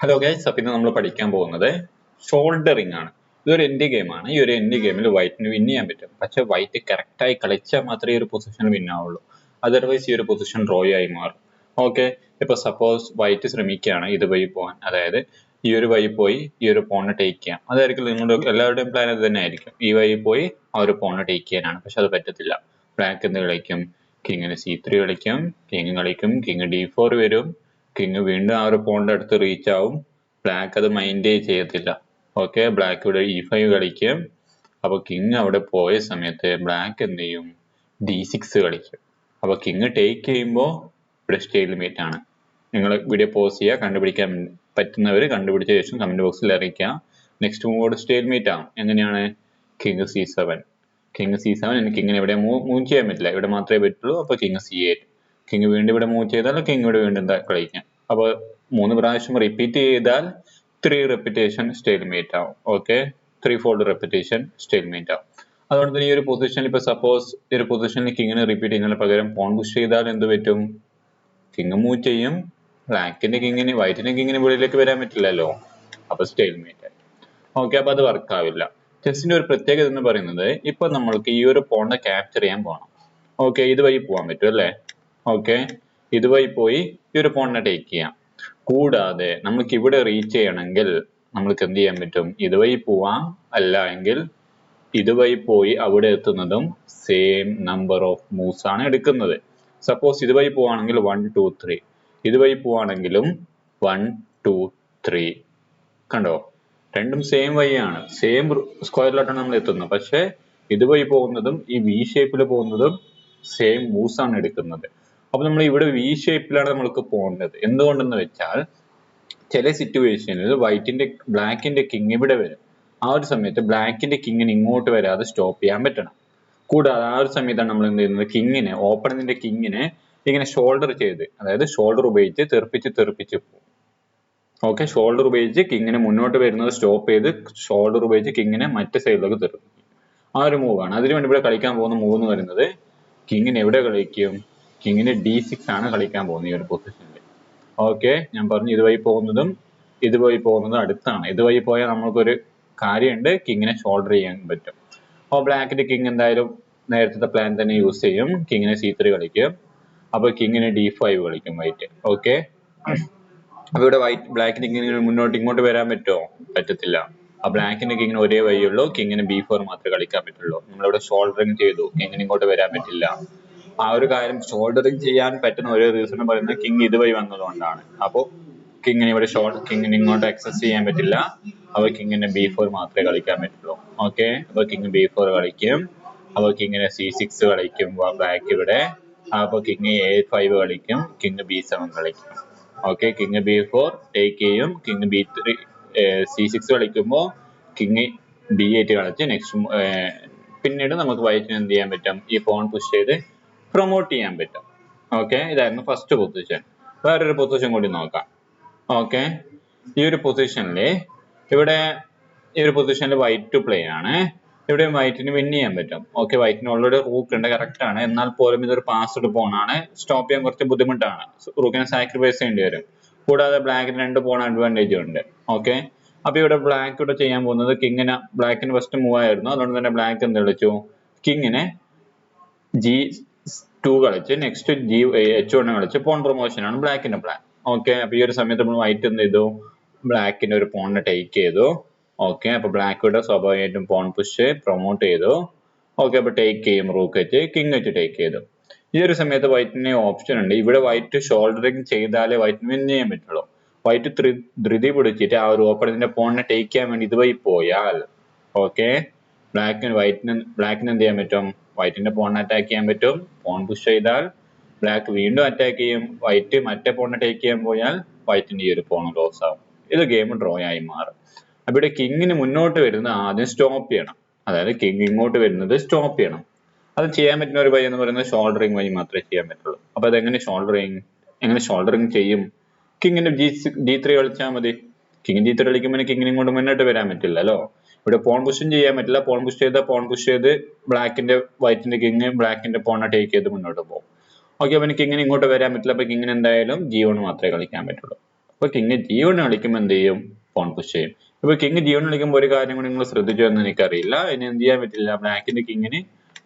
Hello guys അപ്പൊ ഇന്ന് നമ്മൾ പഠിക്കാൻ പോകുന്നത് ഷോൾഡറിങ് ആണ്. ഇതൊരു എൻഡ് ഗെയിം ആണ്. ഈ ഒരു എൻഡ് ഗെയിമിൽ വൈറ്റിന് വിൻ ചെയ്യാൻ പറ്റും. പക്ഷെ വൈറ്റ് കറക്റ്റ് ആയി കളിച്ചാൽ മാത്രമേ ഈ ഒരു പൊസിഷൻ വിൻ ആവുള്ളൂ. അതർവൈസ് ഈ ഒരു പൊസിഷൻ ഡ്രോ ആയി മാറും. ഓക്കെ ഇപ്പൊ സപ്പോസ് വൈറ്റ് ശ്രമിക്കുകയാണ് ഇത് വഴി പോകാൻ അതായത് ഈ ഒരു വഴി പോയി ഈ ഒരു പോണ് ടേക്ക് ചെയ്യാം. അതായിരിക്കും നിങ്ങളുടെ എല്ലാവരുടെയും പ്ലാൻ അത് തന്നെ ആയിരിക്കും. ഈ വഴി പോയി ആ ഒരു പോണ് ടേക്ക് ചെയ്യാനാണ്. പക്ഷെ അത് പറ്റത്തില്ല. ബ്ലാക്ക് എന്ത് കളിക്കും കിങ്ങിന് സി ത്രീ കളിക്കും കിങ് കളിക്കും കിങ് ഡി ഫോർ വരും. കിങ് വീണ്ടും ആ ഒരു പോണിന്റെ അടുത്ത് റീച്ച് ആവും. ബ്ലാക്ക് അത് മൈൻഡ് ചെയ്യത്തില്ല. ഓക്കെ ബ്ലാക്ക് ഇവിടെ ഇ ഫൈവ് കളിക്കും. അപ്പോൾ കിങ് അവിടെ പോയ സമയത്ത് ബ്ലാക്ക് എന്ത് ചെയ്യും? ഡി സിക്സ് കളിക്കും. അപ്പോൾ കിങ് ടേക്ക് ചെയ്യുമ്പോൾ ഇവിടെ സ്റ്റേൽമേറ്റ് ആണ്. നിങ്ങൾ വീഡിയോ പോസ് ചെയ്യുക. കണ്ടുപിടിക്കാൻ പറ്റുന്നവർ കണ്ടുപിടിച്ച ശേഷം കമന്റ് ബോക്സിൽ അറിയിക്കുക നെക്സ്റ്റ് മൂവോട് സ്റ്റേൽമേറ്റ് ആണ്. എങ്ങനെയാണ്? King C seven king C seven എനിക്ക് കിങ്ങിനെ ഇവിടെ മൂവ് ചെയ്യാൻ പറ്റില്ല. ഇവിടെ മാത്രമേ പറ്റുള്ളൂ. അപ്പോൾ കിങ് സി എയ്റ്റ് കിങ് വീണ്ടും ഇവിടെ മൂവ് ചെയ്താൽ കിങ് ഇവിടെ വീണ്ടും കളിക്കാം. അപ്പോൾ മൂന്ന് പ്രാവശ്യം റിപ്പീറ്റ് ചെയ്താൽ ത്രീ റെപ്പിറ്റേഷൻ സ്റ്റേൽമേറ്റ് ആവും. Okay three fold repetition stalemate ആവും. അതുകൊണ്ട് തന്നെ ഈ ഒരു പൊസിഷനിൽ ഇപ്പോൾ സപ്പോസ് ഈ ഒരു പൊസിഷനിൽ കിങ്ങിനെ റിപ്പീറ്റ് ചെയ്യുന്നതിന് പകരം പോൺ പുഷ് ചെയ്താൽ എന്ത് പറ്റും? കിങ് മൂവ് ചെയ്യും. ബ്ലാക്കിന്റെ കിങ്ങിന് വൈറ്റിന്റെ കിങ്ങിന് വെളിയിലേക്ക് വരാൻ പറ്റില്ലല്ലോ. അപ്പൊ സ്റ്റേൽമേറ്റ് ഓക്കെ അപ്പൊ അത് വർക്ക് ആവില്ല. ചെസ്സിന്റെ ഒരു പ്രത്യേകത എന്ന് പറയുന്നത് ഇപ്പൊ നമ്മൾക്ക് ഈ ഒരു പോണിനെ ക്യാപ്ചർ ചെയ്യാൻ പോകണം ഓക്കെ ഇതുവഴി പോകാൻ പറ്റും അല്ലേ? ഓക്കെ ഇതുവഴി പോയി ഈ ഒരു പോണിനെ ടേക്ക് ചെയ്യാം. കൂടാതെ നമുക്ക് ഇവിടെ റീച്ച് ചെയ്യണമെങ്കിൽ നമ്മൾക്ക് എന്ത് ചെയ്യാൻ പറ്റും? ഇതുവഴി പോവാം. അല്ല എങ്കിൽ ഇതുവഴി പോയി അവിടെ എത്തുന്നതും സെയിം നമ്പർ ഓഫ് മൂവ്സ് ആണ് എടുക്കുന്നത്. സപ്പോസ് ഇതുവഴി പോവാണെങ്കിൽ വൺ ടു ത്രീ ഇതുവഴി പോവാണെങ്കിലും വൺ ടു ത്രീ കണ്ടോ? രണ്ടും സെയിം വഴിയാണ്. സെയിം സ്ക്വയറിലോട്ടാണ് നമ്മൾ എത്തുന്നത്. പക്ഷേ ഇതുവഴി പോകുന്നതും ഈ വി ഷേപ്പിൽ പോകുന്നതും സെയിം മൂവ്സ് ആണ് എടുക്കുന്നത്. അപ്പൊ നമ്മൾ ഇവിടെ വി ഷേപ്പിലാണ് നമ്മൾക്ക് പോകേണ്ടത്. എന്തുകൊണ്ടെന്ന് വെച്ചാൽ ചില സിറ്റുവേഷനിൽ വൈറ്റിന്റെ ബ്ലാക്കിന്റെ കിങ് ഇവിടെ വരും. ആ ഒരു സമയത്ത് ബ്ലാക്കിന്റെ കിങ്ങിന് ഇങ്ങോട്ട് വരാതെ സ്റ്റോപ്പ് ചെയ്യാൻ പറ്റണം. കൂടാതെ ആ ഒരു സമയത്താണ് നമ്മൾ എന്ത് ചെയ്യുന്നത്? കിങ്ങിനെ ഓപ്പണിന്റെ കിങ്ങിനെ ഇങ്ങനെ ഷോൾഡർ ചെയ്ത് അതായത് ഷോൾഡർ ഉപയോഗിച്ച് തെറിപ്പിച്ച് തെറിപ്പിച്ച് പോകും. ഓക്കെ ഷോൾഡർ ഉപയോഗിച്ച് കിങ്ങിനെ മുന്നോട്ട് വരുന്നത് സ്റ്റോപ്പ് ചെയ്ത് ഷോൾഡർ ഉപയോഗിച്ച് കിങ്ങിനെ മറ്റേ സൈഡിലേക്ക് തെറിപ്പിക്കും. ആ ഒരു മൂവാണ് അതിനുവേണ്ടി ഇവിടെ കളിക്കാൻ പോകുന്ന മൂവ് എന്ന് പറയുന്നത് കിങ്ങിന് എവിടെ കളിക്കും? കിങ്ങിന് ഡി സിക്സ് ആണ് കളിക്കാൻ പോകുന്നത് ഈ ഒരു പൊസിഷനിൽ ഓക്കെ ഞാൻ പറഞ്ഞു ഇതുവഴി പോകുന്നതും ഇതുവഴി പോകുന്നതും അടുത്താണ്. ഇതുവഴി പോയാൽ നമുക്കൊരു കാര്യമുണ്ട് കിങ്ങിനെ ഷോൾഡർ ചെയ്യാൻ പറ്റും. അപ്പോൾ ബ്ലാക്കിന്റെ കിങ് എന്തായാലും നേരത്തെ പ്ലാൻ തന്നെ യൂസ് ചെയ്യും. കിങ്ങിനെ സി ത്രീ കളിക്കും. അപ്പോൾ കിങ്ങിന് ഡി ഫൈവ് കളിക്കും വൈറ്റ് ഓക്കെ അപ്പോൾ ഇവിടെ വൈറ്റ് ബ്ലാക്കിന് കിങ്ങിന് മുന്നോട്ട് ഇങ്ങോട്ട് വരാൻ പറ്റുമോ? പറ്റത്തില്ല. ആ ബ്ലാക്കിന് കിങ്ങിന് ഒരേ വഴിയുള്ളൂ കിങ്ങിന് ബി ഫോർ മാത്രമേ കളിക്കാൻ പറ്റുള്ളൂ. നമ്മളിവിടെ ഷോൾഡറിങ് ചെയ്തു. കിങ്ങിന് ഇങ്ങോട്ട് വരാൻ പറ്റില്ല. ആ ഒരു കാര്യം ഷോൾഡറിങ് ചെയ്യാൻ പറ്റുന്ന ഒരേ റീസൺ എന്ന് പറയുന്നത് കിങ് ഇതുവഴി വന്നതുകൊണ്ടാണ്. അപ്പോ കിങ്ങിന് ഇവിടെ ഷോൾഡർ കിങ്ങിന് ഇങ്ങോട്ട് ആക്സസ് ചെയ്യാൻ പറ്റില്ല. അപ്പൊ കിങ്ങിന് ബി ഫോർ മാത്രമേ കളിക്കാൻ പറ്റുള്ളൂ. ഓക്കെ അപ്പൊ കിങ് ബി ഫോർ കളിക്കും. അപ്പൊ കിങ്ങിന് സി സിക്സ് കളിക്കും. ബ്ലാക്ക് ഇവിടെ. അപ്പൊ കിങ് എ ഫൈവ് കളിക്കും. കിങ് ബി സെവൻ കളിക്കും. Okay king B four take ചെയ്യും. King B three C six കളിക്കുമ്പോൾ കിങ് ബി എയ്റ്റ് കളിച്ച് നെക്സ്റ്റ് പിന്നീട് നമുക്ക് വൈറ്റിന് എന്ത് ചെയ്യാൻ പറ്റും? ഈ ഫോൺ പുഷ് ചെയ്ത് പ്രൊമോട്ട് ചെയ്യാൻ പറ്റും. ഓക്കെ ഇതായിരുന്നു ഫസ്റ്റ് പൊസിഷൻ വേറൊരു പൊസിഷൻ കൂടി നോക്കാം. ഓക്കെ ഈ ഒരു പൊസിഷനിൽ ഇവിടെ ഈ ഒരു പൊസിഷനിൽ വൈറ്റ് ടു പ്ലേ ആണ്. ഇവിടെ വൈറ്റിന് വിൻ ചെയ്യാൻ പറ്റും. ഓക്കെ വൈറ്റിന് ഓൾറെഡി റൂക്ക് ഉണ്ട് കറക്റ്റ് ആണ്. എന്നാൽ പോലും ഇതൊരു പാസ് ഇട്ട് പോണാണ് സ്റ്റോപ്പ് ചെയ്യാൻ കുറച്ച് ബുദ്ധിമുട്ടാണ്. റൂക്കിനെ സാക്രിഫൈസ് ചെയ്യേണ്ടി വരും. കൂടാതെ ബ്ലാക്കിന് രണ്ട് പോണ അഡ്വാന്റേജ് ഉണ്ട്. ഓക്കെ അപ്പൊ ഇവിടെ ബ്ലാക്ക് ഇവിടെ ചെയ്യാൻ പോകുന്നത് കിങ്ങിന് ബ്ലാക്കിന് ഫസ്റ്റ് മൂവ് ആയിരുന്നു. അതുകൊണ്ട് തന്നെ ബ്ലാക്ക് എന്ത് കളിച്ചു കിങ്ങിനെ ജി ടു കളിച്ച് നെക്സ്റ്റ് ജി എച്ച് വണ് കളിച്ച് പോൺ പ്രൊമോഷൻ ആണ് ബ്ലാക്കിന്റെ പ്ലാൻ ഓക്കെ അപ്പൊ ഈ ഒരു സമയത്ത് നമ്മൾ വൈറ്റ് എന്ത് ചെയ്തു? ബ്ലാക്കിന്റെ ഒരു പോണിനെ ടേക്ക് ചെയ്തു. ഓക്കെ അപ്പൊ ബ്ലാക്ക് ഇവിടെ സ്വാഭാവികമായിട്ടും പോൺ പുഷ് പ്രൊമോട്ട് ചെയ്തു. ഓക്കെ അപ്പൊ ടേക്ക് ചെയ്യും റൂക്ക് വെച്ച് കിങ് വെച്ച് ടേക്ക് ചെയ്തു. ഈ ഒരു സമയത്ത് വൈറ്റിന് ഓപ്ഷൻ ഉണ്ട്. ഇവിടെ വൈറ്റ് ഷോൾഡറിങ് ചെയ്താലേ വൈറ്റിന് വിൻ ചെയ്യാൻ പറ്റുള്ളൂ. വൈറ്റ് ധൃതി പിടിച്ചിട്ട് ആ ഒരു ഓപ്പണിന്റെ പോണിനെ ടേക്ക് ചെയ്യാൻ വേണ്ടി ഇതുവഴി പോയാൽ ഓക്കെ ബ്ലാക്കിന് വൈറ്റിന് ബ്ലാക്കിന് എന്ത് ചെയ്യാൻ പറ്റും? വൈറ്റിന്റെ പോണിനെ അറ്റാക്ക് ചെയ്യാൻ പറ്റും. പോൺ പുഷ് ചെയ്താൽ ബ്ലാക്ക് വീണ്ടും അറ്റാക്ക് ചെയ്യും. വൈറ്റ് മറ്റേ പോണിനെ ടേക്ക് ചെയ്യാൻ പോയാൽ വൈറ്റിന്റെ ഈ ഒരു പോൺ ലോസ് ആവും. ഇത് ഗെയിം ഡ്രോ ആയി മാറും. അപ്പൊ ഇവിടെ കിങ്ങിന് മുന്നോട്ട് വരുന്നത് ആദ്യം സ്റ്റോപ്പ് ചെയ്യണം. അതായത് കിങ് ഇങ്ങോട്ട് വരുന്നത് സ്റ്റോപ്പ് ചെയ്യണം. അത് ചെയ്യാൻ പറ്റുന്ന ഒരു വഴി എന്ന് പറയുന്നത് ഷോൾഡറിങ് വഴി മാത്രമേ ചെയ്യാൻ പറ്റുള്ളൂ. അപ്പൊ അതെങ്ങനെ ഷോൾഡറിങ് എങ്ങനെ ഷോൾഡറിങ് ചെയ്യും? കിങ്ങിന്റെ ജി ജി ത്രീ കളിച്ചാൽ മതി. കിങ് ജി ത്രീ കളിക്കുമ്പോൾ കിങ്ങിന് ഇങ്ങോട്ട് മുന്നോട്ട് വരാൻ പറ്റില്ലല്ലോ. ഇവിടെ പോൺ പുഷും ചെയ്യാൻ പറ്റില്ല. പോൺ പുഷ് ചെയ്താൽ പോൺ പുഷ് ചെയ്ത് ബ്ലാക്കിന്റെ വൈറ്റിന്റെ കിങ് ബ്ലാക്കിന്റെ പോണ ടേക്ക് ചെയ്ത് മുന്നോട്ട് പോകും. ഓക്കെ അപ്പൊ ഇങ്ങനെ ഇങ്ങോട്ട് വരാൻ പറ്റില്ല. അപ്പൊ കിങ്ങിന് എന്തായാലും ജി മാത്രമേ കളിക്കാൻ പറ്റുള്ളൂ. അപ്പൊ കിങ് ജി കളിക്കുമ്പോൾ എന്ത് ചെയ്യും? പോൺ പുഷ് ചെയ്യും. ഇപ്പൊ കിങ് ജി കളിക്കുമ്പോൾ ഒരു കാര്യം കൂടി നിങ്ങൾ ശ്രദ്ധിച്ചു എന്ന് എനിക്കറിയില്ല. ഇനി എന്ത് ചെയ്യാൻ പറ്റില്ല? ബ്ലാക്കിന്റെ കിങ്ങിന്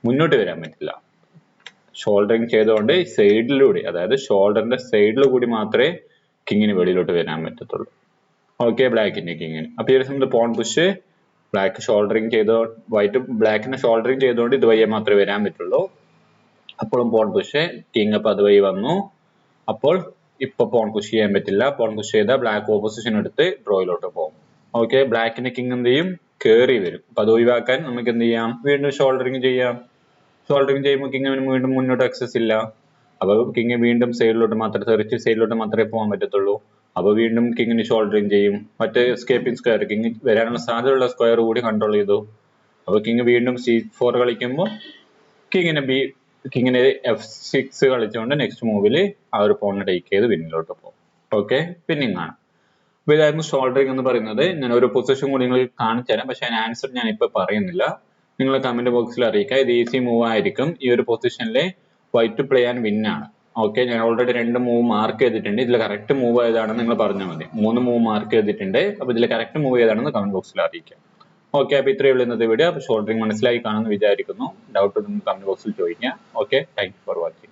മുന്നോട്ട് വരാൻ പറ്റില്ല. ഷോൾഡറിങ് ചെയ്തുകൊണ്ട് സൈഡിലൂടെ അതായത് ഷോൾഡറിന്റെ സൈഡിൽ കൂടി മാത്രമേ കിങ്ങിന് വെളിയിലോട്ട് വരാൻ പറ്റത്തുള്ളൂ. ഓക്കെ ബ്ലാക്കിന്റെ കിങ്ങിന് അപ്പൊ ഈ ഒരു സമയത്ത് പോൺ പുഷ് ബ്ലാക്ക് ഷോൾഡറിങ് ചെയ്തോ വൈറ്റ് ബ്ലാക്കിനെ ഷോൾഡറിങ് ചെയ്തുകൊണ്ട് ഇതുവഴിയെ മാത്രമേ വരാൻ പറ്റുള്ളൂ. അപ്പോഴും പോൺ പുഷ് കിങ് അപ്പൊ അതുവഴി വന്നു. അപ്പോൾ ഇപ്പൊ പോൺ പുഷ് ചെയ്യാൻ പറ്റില്ല. പോൺ പുഷ് ചെയ്താൽ ബ്ലാക്ക് ഓപ്പോസിഷൻ എടുത്ത് ഡ്രോയിലോട്ട് പോകും. ഓക്കെ ബ്ലാക്കിന്റെ കിങ് എന്ത് ചെയ്യും? കേറി വരും. അപ്പൊ അത് ഒഴിവാക്കാൻ നമുക്ക് എന്ത് ചെയ്യാം? വീണ്ടും ഷോൾഡറിങ് ചെയ്യാം. ഷോൾഡറിങ് ചെയ്യുമ്പോൾ കിങ് വീണ്ടും മുന്നോട്ട് ആക്സസ് ഇല്ല. അപ്പൊ കിങ് വീണ്ടും സൈഡിലോട്ട് മാത്രമേ തെറിച്ച് സൈഡിലോട്ട് മാത്രമേ പോകാൻ പറ്റത്തുള്ളൂ. അപ്പൊ വീണ്ടും കിങ്ങിന് ഷോൾഡറിങ് ചെയ്യും. മറ്റേ എസ്കേപ്പിംഗ് സ്ക്വയർ കിങ് വരാനുള്ള സാധ്യതയുള്ള സ്ക്വയർ കൂടി കൺട്രോൾ ചെയ്തു. അപ്പൊ കിങ് വീണ്ടും സി ഫോർ കളിക്കുമ്പോൾ കിങ്ങിന് ബി കിങ്ങിന് എഫ് സിക്സ് കളിച്ചുകൊണ്ട് നെക്സ്റ്റ് മൂവിൽ ആ ഒരു പോണിനെ ടേക്ക് ചെയ്ത് വിന്നിലോട്ട് പോകും. ഓക്കെ പിന്നിങ് ആണ് അപ്പൊ ഇതായിരുന്നു ഷോൾഡറിങ് എന്ന് പറയുന്നത്. ഞാൻ ഒരു പൊസിഷൻ കൂടി നിങ്ങൾക്ക് കാണിച്ചു തരാം. പക്ഷെ അതിന് ആൻസർ ഞാൻ ഇപ്പൊ പറയുന്നില്ല. നിങ്ങൾ കമന്റ് ബോക്സിൽ അറിയിക്കുക ഇത് ഈസി മൂവ് ആയിരിക്കും. ഈ ഒരു പൊസിഷനിലെ വൈറ്റ് പ്ലേ ആൻഡ് വിൻ ആണ്. ഓക്കെ ഞാൻ ഓൾറെഡി രണ്ട് മൂവ് മാർക്ക് ചെയ്തിട്ടുണ്ട്. ഇതിൽ കറക്റ്റ് മൂവ് ഏതാണെന്ന് നിങ്ങൾ പറഞ്ഞാൽ മതി. മൂന്ന് മൂവ് മാർക്ക് ചെയ്തിട്ടുണ്ട്. അപ്പൊ ഇതിൽ കറക്റ്റ് മൂവ് ഏതാണെന്ന് കമന്റ് ബോക്സിൽ അറിയിക്കാം. ഓക്കെ അപ്പൊ ഇത്രയേ ഉള്ളൂ ഇന്നത്തെ വീഡിയോ ഷോൾഡറിങ് മനസ്സിലായി കാണുമെന്ന് വിചാരിക്കുന്നു. ഡൗട്ട് ഉണ്ടെങ്കിൽ കമന്റ് ബോക്സിൽ ചോദിക്കാം. Okay thank for watching